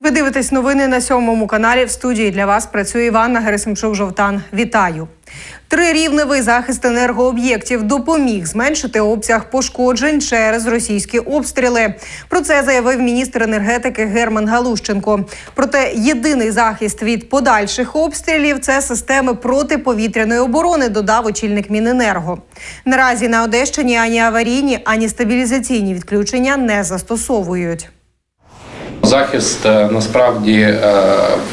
Ви дивитесь новини на сьомому каналі. В студії для вас працює Іванна Герасимчук Жовтан. Вітаю. Трирівневий захист енергооб'єктів допоміг зменшити обсяг пошкоджень через російські обстріли. Про це заявив міністр енергетики Герман Галущенко. Проте єдиний захист від подальших обстрілів це системи протиповітряної оборони, додав очільник Міненерго. Наразі на Одещині ані аварійні, ані стабілізаційні відключення не застосовують. Захист е, насправді е,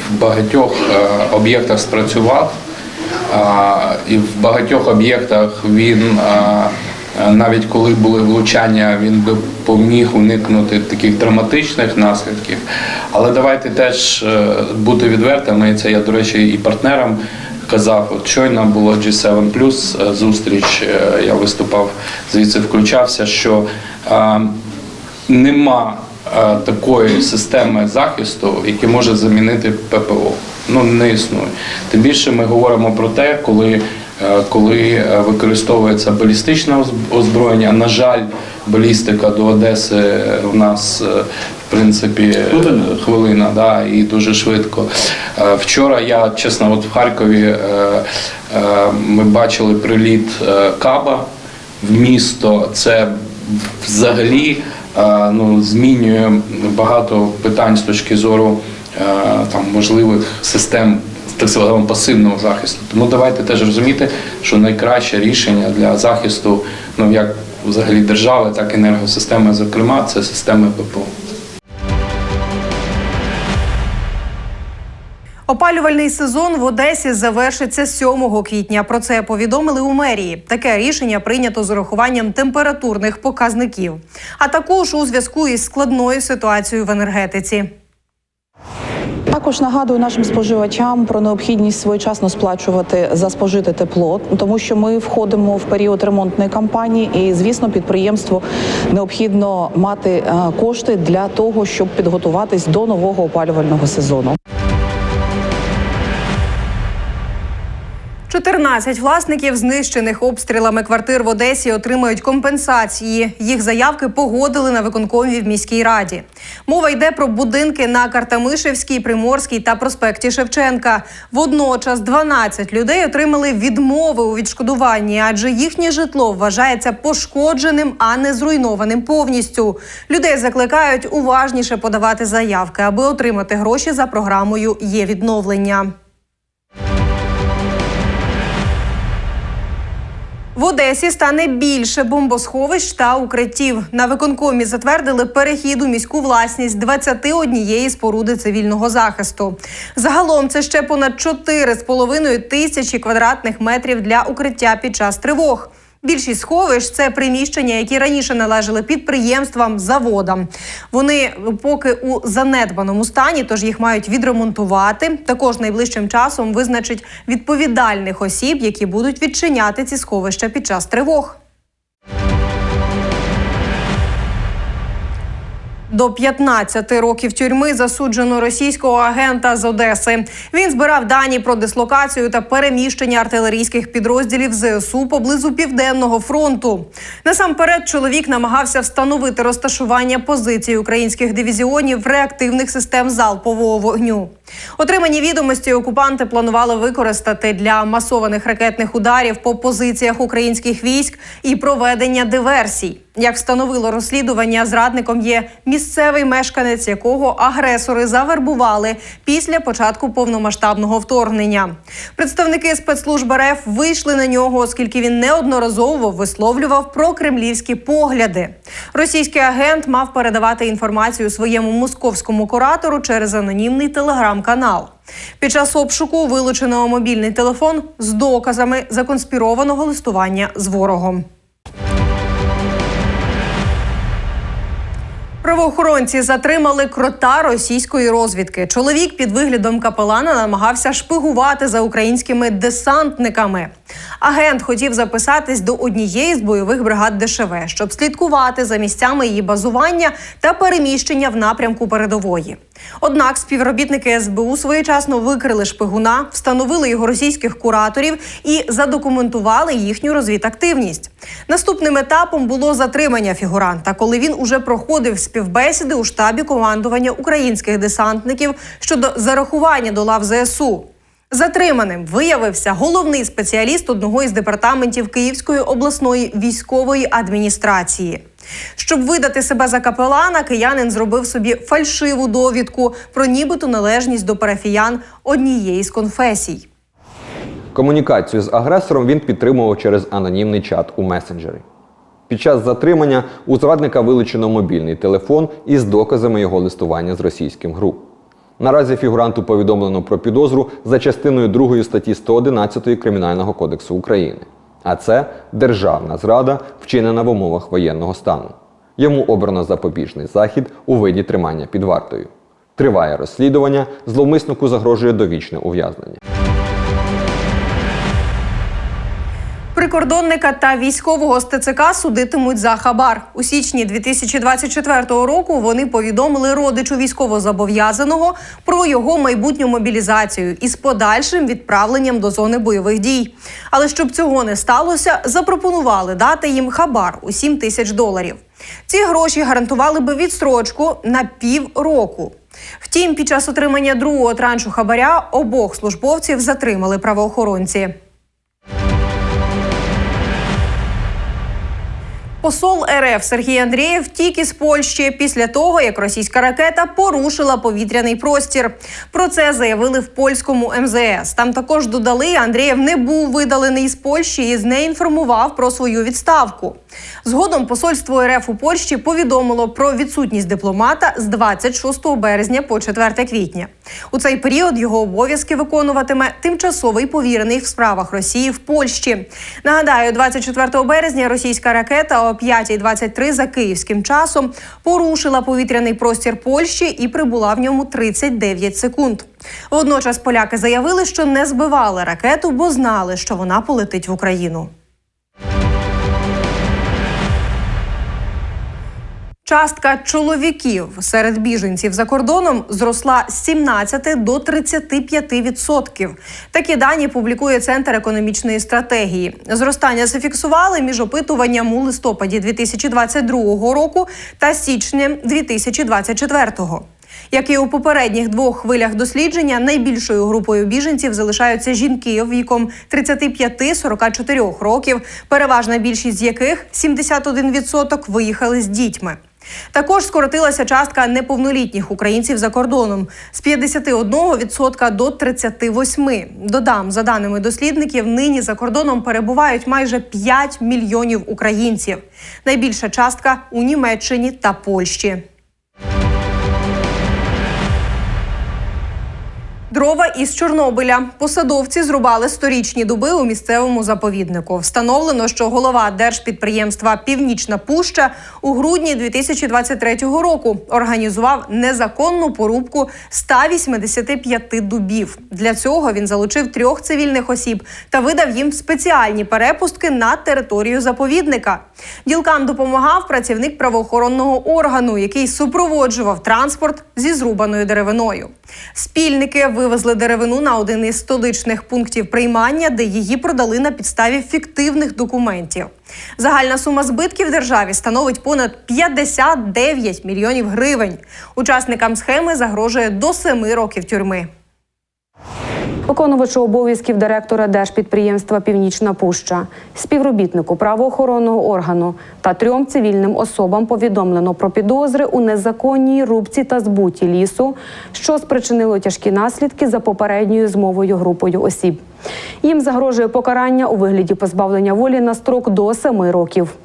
в багатьох е, об'єктах спрацював, і в багатьох об'єктах він навіть коли були влучання, він би поміг уникнути таких драматичних наслідків. Але давайте теж бути відвертими. і Це я, до речі, і партнерам казав. От щойно було G7+, е, зустріч. Я виступав звідси, включався, що нема такої системи захисту, яка може замінити ППО. Ну не існує. Тим більше ми говоримо про те, коли, е, коли е, використовується балістичне оз- озброєння. На жаль, балістика до Одеси е, у нас е, в принципі Хвилина. да, і дуже швидко. Е, Вчора я чесно, от в Харкові е, е, ми бачили приліт е, Каба в місто. Це взагалі е, ну, змінює багато питань з точки зору е, там можливих систем так званого пасивного захисту. Тому давайте теж розуміти, що найкраще рішення для захисту, ну як взагалі держави, так і енергосистеми, зокрема, це системи ППО. Опалювальний сезон в Одесі завершиться 7 квітня. Про це повідомили у мерії. Таке рішення прийнято з урахуванням температурних показників, а також у зв'язку із складною ситуацією в енергетиці. Також нагадую нашим споживачам про необхідність своєчасно сплачувати за спожите тепло, тому що ми входимо в період ремонтної кампанії, і звісно, підприємству необхідно мати е, кошти для того, щоб підготуватись до нового опалювального сезону. 14 власників знищених обстрілами квартир в Одесі отримають компенсації. Їх заявки погодили на виконкомі в міській раді. Мова йде про будинки на Картамишевській, Приморській та проспекті Шевченка. Водночас 12 людей отримали відмови у відшкодуванні, адже їхнє житло вважається пошкодженим, а не зруйнованим повністю. Людей закликають уважніше подавати заявки, аби отримати гроші за програмою є відновлення. В Одесі стане більше бомбосховищ та укриттів. На виконкомі затвердили перехід у міську власність 21 споруди цивільного захисту. Загалом це ще понад 4,5 тисячі квадратних метрів для укриття під час тривог. Більшість сховищ це приміщення, які раніше належали підприємствам, заводам. Вони поки у занедбаному стані, тож їх мають відремонтувати. Також найближчим часом визначить відповідальних осіб, які будуть відчиняти ці сховища під час тривог. До 15 років тюрми засуджено російського агента з Одеси. Він збирав дані про дислокацію та переміщення артилерійських підрозділів ЗСУ поблизу південного фронту. Насамперед, чоловік намагався встановити розташування позицій українських дивізіонів реактивних систем залпового вогню. Отримані відомості окупанти планували використати для масованих ракетних ударів по позиціях українських військ і проведення диверсій. Як встановило розслідування, зрадником є місцевий мешканець, якого агресори завербували після початку повномасштабного вторгнення. Представники спецслужб РФ вийшли на нього, оскільки він неодноразово висловлював прокремлівські погляди. Російський агент мав передавати інформацію своєму московському куратору через анонімний телеграм-канал. Під час обшуку вилучено мобільний телефон з доказами законспірованого листування з ворогом. Правоохоронці затримали крота російської розвідки. Чоловік під виглядом капелана намагався шпигувати за українськими десантниками. Агент хотів записатись до однієї з бойових бригад ДШВ, щоб слідкувати за місцями її базування та переміщення в напрямку передової. Однак співробітники СБУ своєчасно викрили шпигуна, встановили його російських кураторів і задокументували їхню розвідактивність. Наступним етапом було затримання фігуранта, коли він уже проходив співбесіди у штабі командування українських десантників щодо зарахування до лав ЗСУ. Затриманим виявився головний спеціаліст одного із департаментів Київської обласної військової адміністрації. Щоб видати себе за капелана, киянин зробив собі фальшиву довідку про нібито належність до парафіян однієї з конфесій. Комунікацію з агресором він підтримував через анонімний чат у месенджері. Під час затримання у зрадника вилучено мобільний телефон із доказами його листування з російським ГРУ. Наразі фігуранту повідомлено про підозру за частиною 2 статті 111 Кримінального кодексу України. А це державна зрада, вчинена в умовах воєнного стану. Йому обрано запобіжний захід у виді тримання під вартою. Триває розслідування, зловмиснику загрожує довічне ув'язнення. Прикордонника та військового з ТЦК судитимуть за хабар. У січні 2024 року вони повідомили родичу військовозобов'язаного про його майбутню мобілізацію із подальшим відправленням до зони бойових дій. Але щоб цього не сталося, запропонували дати їм хабар у 7 тисяч доларів. Ці гроші гарантували би відстрочку на півроку. Втім, під час отримання другого траншу хабаря обох службовців затримали правоохоронці. Посол РФ Сергій Андрієв втік із Польщі після того, як російська ракета порушила повітряний простір. Про це заявили в польському МЗС. Там також додали, Андрієв не був видалений з Польщі і не інформував про свою відставку. Згодом посольство РФ у Польщі повідомило про відсутність дипломата з 26 березня по 4 квітня. У цей період його обов'язки виконуватиме тимчасовий повірений в справах Росії в Польщі. Нагадаю, 24 березня російська ракета 5.23 за київським часом порушила повітряний простір Польщі і прибула в ньому 39 секунд. Водночас поляки заявили, що не збивали ракету, бо знали, що вона полетить в Україну. Частка чоловіків серед біженців за кордоном зросла з 17 до 35%. Такі дані публікує Центр економічної стратегії. Зростання зафіксували між опитуванням у листопаді 2022 року та січнем 2024. Як і у попередніх двох хвилях дослідження, найбільшою групою біженців залишаються жінки віком 35-44 років, переважна більшість з яких 71% виїхали з дітьми. Також скоротилася частка неповнолітніх українців за кордоном з 51% до 38%. Додам, за даними дослідників, нині за кордоном перебувають майже 5 мільйонів українців. Найбільша частка у Німеччині та Польщі. Дрова із Чорнобиля посадовці зрубали сторічні дуби у місцевому заповіднику. Встановлено, що голова держпідприємства Північна Пуща у грудні 2023 року організував незаконну порубку 185 дубів. Для цього він залучив трьох цивільних осіб та видав їм спеціальні перепустки на територію заповідника. Ділкам допомагав працівник правоохоронного органу, який супроводжував транспорт зі зрубаною деревиною. Спільники вивезли деревину на один із столичних пунктів приймання, де її продали на підставі фіктивних документів. Загальна сума збитків державі становить понад 59 мільйонів гривень. Учасникам схеми загрожує до 7 років тюрми. Виконувачу обов'язків директора держпідприємства Північна Пуща, співробітнику правоохоронного органу та трьом цивільним особам повідомлено про підозри у незаконній рубці та збуті лісу, що спричинило тяжкі наслідки за попередньою змовою групою осіб. Їм загрожує покарання у вигляді позбавлення волі на строк до семи років.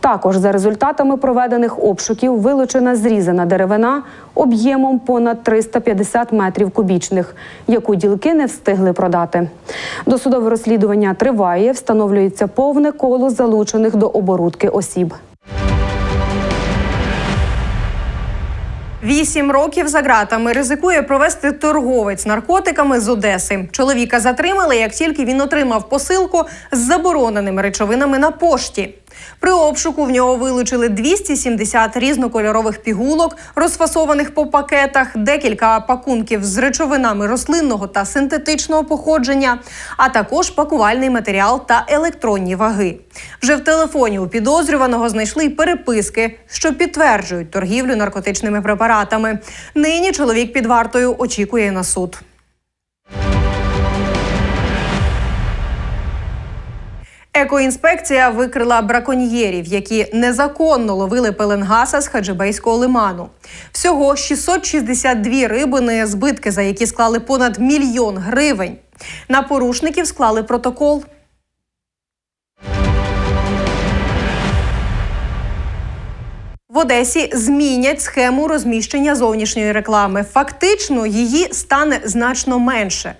Також за результатами проведених обшуків вилучена зрізана деревина об'ємом понад 350 метрів кубічних, яку ділки не встигли продати. Досудове розслідування триває, встановлюється повне коло залучених до оборудки осіб. Вісім років за ґратами ризикує провести торговець наркотиками з Одеси. Чоловіка затримали, як тільки він отримав посилку з забороненими речовинами на пошті. При обшуку в нього вилучили 270 різнокольорових пігулок, розфасованих по пакетах, декілька пакунків з речовинами рослинного та синтетичного походження, а також пакувальний матеріал та електронні ваги. Вже в телефоні у підозрюваного знайшли й переписки, що підтверджують торгівлю наркотичними препаратами. Нині чоловік під вартою очікує на суд. Екоінспекція викрила браконьєрів, які незаконно ловили пеленгаса з Хаджибейського лиману. Всього 662 рибини, збитки за які склали понад мільйон гривень. На порушників склали протокол. В Одесі змінять схему розміщення зовнішньої реклами. Фактично, її стане значно менше.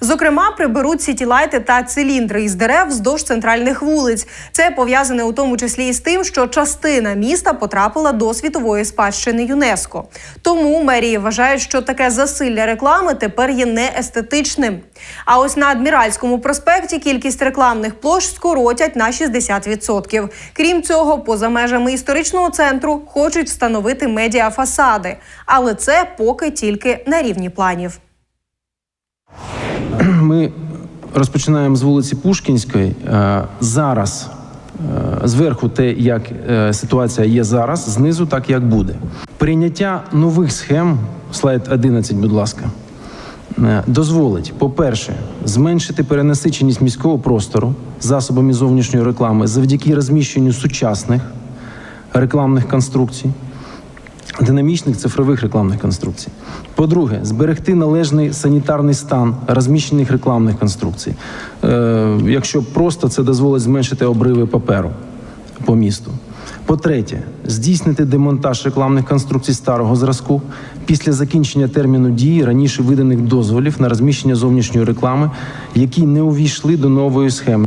Зокрема, приберуть сітілайти та циліндри із дерев вздовж центральних вулиць. Це пов'язане у тому числі із тим, що частина міста потрапила до світової спадщини ЮНЕСКО. Тому мерії вважають, що таке засилля реклами тепер є неестетичним. А ось на адміральському проспекті кількість рекламних площ скоротять на 60%. Крім цього, поза межами історичного центру хочуть встановити медіафасади, але це поки тільки на рівні планів. Ми розпочинаємо з вулиці Пушкінської. Е, Зараз е, зверху те, як е, ситуація є зараз, знизу так як буде. Прийняття нових схем, слайд 11, будь ласка, дозволить, по-перше, зменшити перенасиченість міського простору засобами зовнішньої реклами завдяки розміщенню сучасних рекламних конструкцій динамічних цифрових рекламних конструкцій. По-друге, зберегти належний санітарний стан розміщених рекламних конструкцій. Е, якщо просто це дозволить зменшити обриви паперу по місту. По-третє, здійснити демонтаж рекламних конструкцій старого зразку після закінчення терміну дії раніше виданих дозволів на розміщення зовнішньої реклами, які не увійшли до нової схеми.